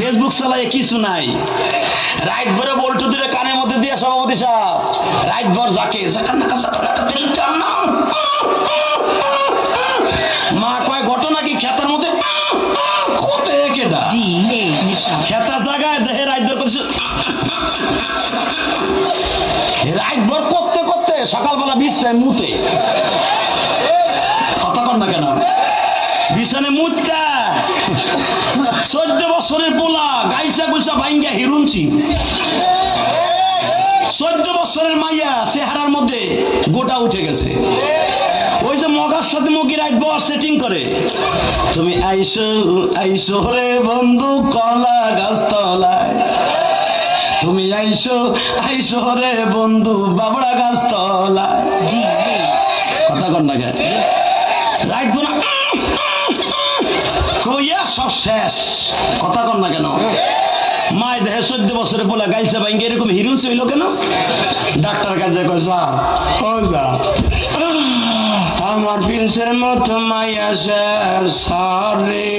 Facebook চালায় কিছু নাই। রাইট ভরে বল্টু দিলে কানের মধ্যে দিয়ে সভাপতি সাহেব রাইট ভর যাকে মা কয় ঘটনা কি খেতার মধ্যে? কোতে. খেতা জায়গায় দেহে রাইট ভর করছে রাইট ভর করতে করতে সকালবেলা বিছনায় মুতে। কথা কন না কেন? বিছানে মুতটা চোদ্দ বছরের পোলা গাইসা গুইসা ভাইঙ্গা হিরুনছি চোদ্দ বছরের মাইয়া চেহারার মধ্যে গোটা উঠে গেছে। ওই যে মগার সাথে রাখব সেটিং করে। তুমি আইসো আইসো রে বন্ধু, কলা গাছ তুমি আইসো আইসো রে বন্ধু, বাবড়া গাছ কথা কর না রাখব কইয়া সব শেষ। কথা কর না কেন? মায় দেহে চোদ্দ বছরে বলে গাইছে ভাই এরকম হিরুন হইল কেন? ডাক্তার কাছে কয় যা ও যা আমার প্রিন্সের মতো মাইয়া শেষ সারে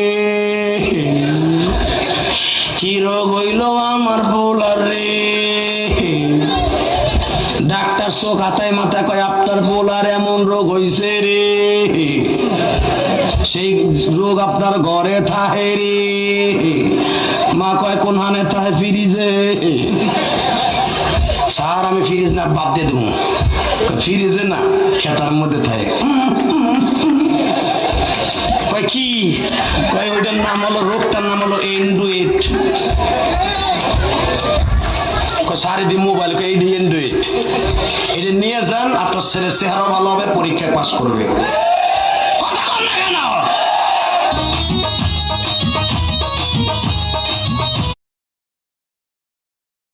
কি রোগ হইল আমার বোলার রে? ডাক্তার চোখ হাতায় মাথা কয়, আপনার বোলার এমন রোগ হইছে রে। সেই রোগ আপনার ঘরে থাহে রে। মা কয়, কোন হানে থাহে ফ্রিজে? স্যার, আমি ফ্রিজ না, বাদ দিয়ে দেবো। ফ্রিজে না, খেতার মধ্যে থাকে। কয়, কি? কয়, ওইটার নাম হলো, রোগটার নাম হলো এন্ডুয়েট সারি দি মোবাইল এইটি এন্ড্রয়েড এটা নিয়ে যান, আপনার ছেলের চেহারা ভালো হবে, পরীক্ষায় পাস করবে।